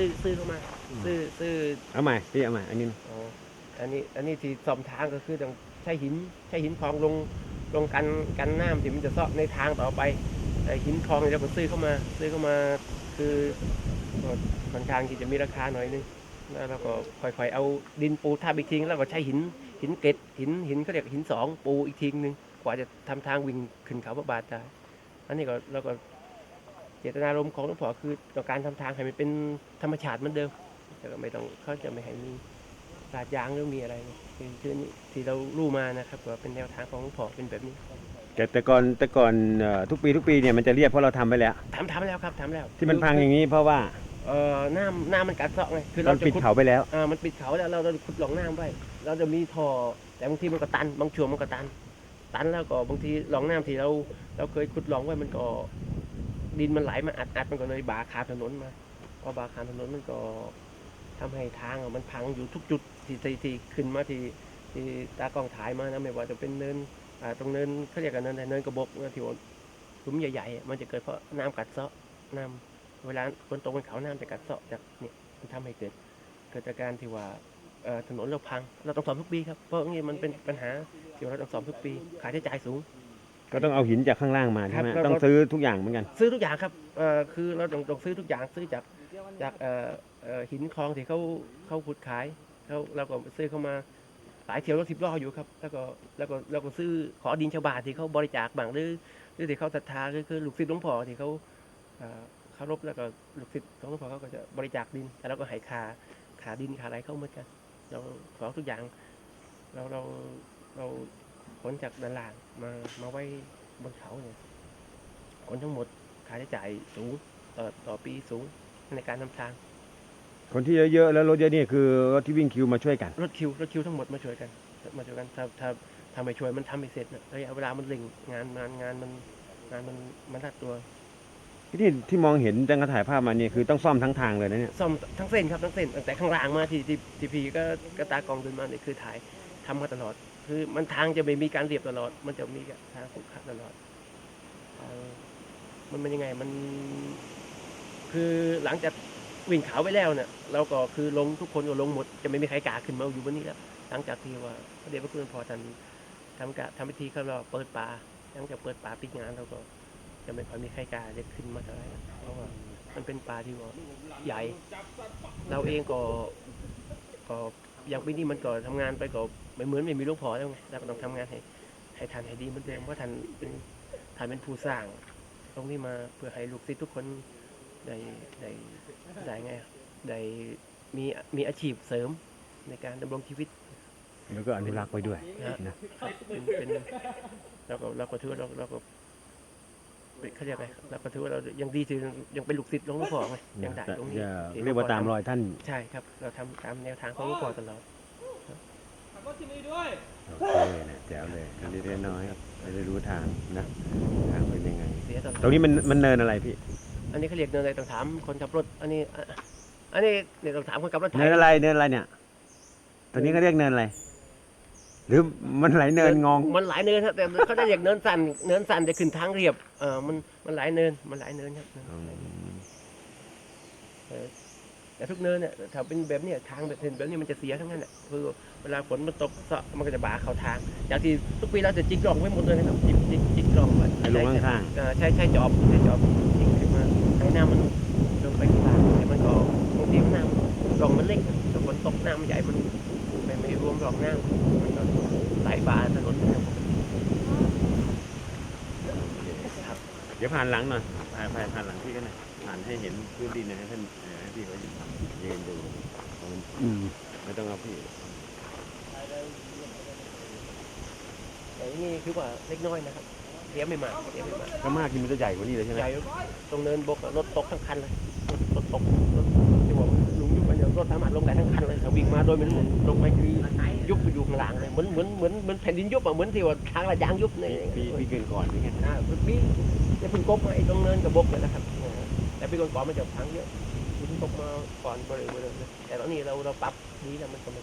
ซื้อซื้อเข้ามา ซื้อซื้อเอาใหม่พี่เอาใหม่อันนี้อ๋ออันนี้อันนี้ที่ซ่อมทางก็คือต้องใช้หินใช้หินคลองลงลงกันกันน้ำที่มันจะเซาะในทางต่อไปแต่หินคลองเนี่ยเราก็ซื้อเข้ามา ซื้อเข้ามาคือก็ค่อนข้างที่จะมีราคาหน่อยนึงแล้วเราก็ค่อยๆเอาดินปูทับอีกทีแล้วก็ใช้หินหินเกล็ดหินหินเขาเรียกหินสองปูอีกทีนึงกว่าจะทำทางวิ่งขึ้นเขาพระบาทได้อันนี้ก็เราก็ เจตนารมณ์ของหลวงพ่อคือต้องการทำทางให้มันเป็นธรรมชาติเหมือนเดิมแต่ก็ไม่ต้องเขาจะไม่ให้มีลาดยางหรือมีอะไรคือคือนี่ที่เรารู้มานะครับว่าเป็นแนวทางของหลวงพ่อเป็นแบบนี้ แต่แต่ก่อนแต่ก่อนเอ่อทุกปีทุกปีเนี่ยมันจะเรียบเพราะเราทำไปแล้วทำทำแล้วครับทำแล้ว ที่มันพังอย่างนี้เพราะว่าเออน้ำน้ำมันกัดเซาะไงคือมัเรานจะปิดขุดเขาไปแล้วอ่ามันปิดเขาแล้วเราเราขุดหลองน้ำไว้เราจะมีท่อแต่บางทีมันก็ตัน บางช่วงมันก็ตัน ตันแล้วก็บางทีหลองน้ำที่เราเราเคยขุดหลองไว้มันก็ ดินมันไหลมาอัดอัดมันก็เลยบาคาถนนมาพอบาคาถนนมันก็ทำให้ทางมันพังอยู่ทุกจุดที่ที่ที่ขึ้นมาที่ที่ตากล้องถ่ายมานะไม่ว่าจะเป็นเนินอ่าตรงเนินเขาเรียกกันเนินเนินกระบอกนะที่ว่าหลุมใหญ่ๆมันจะเกิดเพราะน้ำกัดเซาะน้ำเวลาฝนตกบนเขาน้ำจะกัดเซาะจากเนี่ยมันทำให้เกิดเกิดจากการที่ว่าถนนเราพัง เราต้องซ่อมทุกปีครับ เพราะงี้มันเป็นปัญหาที่เราต้องซ่อมทุกปี ค่าใช้จ่ายสูง ก็ต้องเอาหินจากข้างล่างมาใช่ไหมครับ ต้องซื้อทุกอย่างเหมือนกัน ซื้อทุกอย่างครับเอ่อคือเราต้องต้องซื้อทุกอย่างซื้อจากจากเอ่อเอ่อหินคลองที่เขาเขาขุดขายเขาเราก็ซื้อเข้ามาหลายเที่ยวรถสิบล้ออยู่ครับ แล้วก็แล้วก็เราก็ซื้อขอดินชาวบ้านที่เขาบริจาคบ้างหรือหรือที่เขาศรัทธาคือคือลูกศิษย์หลวงพ่อที่เขาเอ่อเคารพแล้วก็ลูกศิษย์ของหลวงพ่อเขาก็จะบริจาคดินแต่เราก็ให้ค่าค่าดินค่าอะไรเข้าเหมือนกัน เราขอทุกอย่าง เราเราเรา ขนจากด้านล่างมามาไว้บนเขาเนี่ยขนทั้งหมดค่าใช้จ่ายสูงต่อต่อปีสูงในการนำทาง คนที่เยอะๆแล้วรถเยอะนี่คือรถที่วิ่งคิวมาช่วยกัน รถคิวรถคิวทั้งหมดมาช่วยกัน มาช่วยกันถ้าถ้าถ้าไม่ช่วยมันทำไม่เสร็จนะระยะเวลามันเร่งงานงานงานมันงานมันมันรัดตัวที่ที่มองเห็นจังกระถ่ายภาพมาเนี่ยคือต้องซ่อมทั้งทางเลยนะเนี่ยซ่อมทั้งเส้นครับทั้งเส้นตั้งแต่ข้างล่างมาที่ที่ที่พีก็ก็ตากองเดินมาเนี่ยคือถ่ายทำมาตลอด คือ มันทางจะไม่มีการเรียบตลอด มันจะมีทางขุขะตลอดมันเป็นยังไงมัน คือหลังจากวิ่งขาวไปแล้วเนี่ยเราก็คือลงทุกคนก็ลงหมด จะไม่มีใครกล้าขึ้นมาอยู่บนนี้แล้วหลังจากที่ว่าพระเดชพระคุณพอท่านทำกะทำพิธีเขาเราเปิดป่าหลังจากเปิดป่าปิดงานเราก็ จะไม่ค่อยมีใครกล้าจะขึ้นมาเท่าไหร่เพราะว่ามันเป็นป่าที่ว่าใหญ่ เราเองก็ อย่างปีนี้มันก็ทำงานไปก็ไม่เหมือนไม่มีหลูกพอแล้วไงเราก็ต้องทำงานให้ให้ทันให้ดีเหมือนเดิมเพราะท่านเป็นท่านเป็นผู้สร้าง ตรงนี้มาเพื่อให้ลูกศิษย์ทุกคนได้ได้ได้ไงอะได้มีมีอาชีพเสริมในการดำรงชีวิตแล้วก็อนุรักษ์ไว้ด้วยนะนะเป็นเป็นเราก็เราก็ถือว่าเราเราก็ เป็นเขาเรียกไงเราก็ถือว่าเรายังดีที่ยังเป็นลูกศิษย์หลวงพ่อไงยังได้จะตรงนี้จะที่เรียกว่าตามรอยท่าน ใช่ครับ เราทำตามแนวทางของหลวงพ่อตลอดโอเคนะแจ๋วเลยอันนี้น้อยๆไม่ได้รู้ทางนะทางเป็นยังไงเสียตลอดตรงนี้มันมันเนินอะไรพี่ อันนี้เขาเรียกเนินอะไรต้องถามคนขับรถ อันนี้อะอันนี้เนี่ยต้องถามคนขับรถไทเนิยนอะไรเนินอะไรเนี่ย ตรงนี้ก็เรียกเนินอะไร หรือมันไหลเนินงอง มันหลายเนินครับแต่เขาจะเรียกเนินสันเนินสันจะขึ้นทางเรียบเออมันมันหลายเนินมันหลายเนินครับอืมแต่ทุกเนินเนี่ยถ้าเป็นแบบเนี้ยทางแบบเห็นแบบนี้มันจะเสียทั้งนั้นแหละคือเวลาฝนมันตกเซาะมันก็จะบาเข้าทาง อย่างที่ทุกปีเราจะจิกกล่องไว้หมดเลยนะครับจิกจิกจิกกล่องไว้ไอ้ลงข้างเอ่อใช้ใช้จอบใช้จอบจิกขึ้นมาให้น้ำมันลงไปข้างล่างให้มันก็บางทีน้ำร่องมันเล็กถ้าฝนตกน้ำมันใหญ่มันไม่ไม่ร วมร่องน้ำมันก็ไหลบาถนนนะครับๆครับ เดี๋ยวผ่านหลังหน่อยผ่านผ่านผ่านหลังพี่ก็หน่อยผ่านให้เห็นพื้นดินหนะให้ท่านเอ่อให้พี่เขายืนดูอืมไม่ต้องเอาพี่แต่นี่คือว่าเล็กน้อยนะครับเสียไม่มากเสียไม่มากก็มากที่มันจะใหญ่กว่านี้เลยใช่ไหมใหญ่ตรงเนินบกอะรถตกทั้งคันเลยรถรถตก มาโดยไม่รู้ลงไปคือยุบไปอยู่ข้างล่างเลยเหมือนเหมือนเหมือนเหมือนแผ่นดินยุบอะเหมือนที่ว่าทางระยางยุบในพี่พี่เกินก่อนนี่ไงอ่าพี่จะเพิ่งกบมาไอ้ตรงเนินกับบกเลยนะครับเออแต่พี่ก่อนก่อนมันจะพังเยอะเพิ่งกบมาก่อนบริเวณเลยแต่ตอนนี้เราเราปรับดีแล้วมันก็ไม่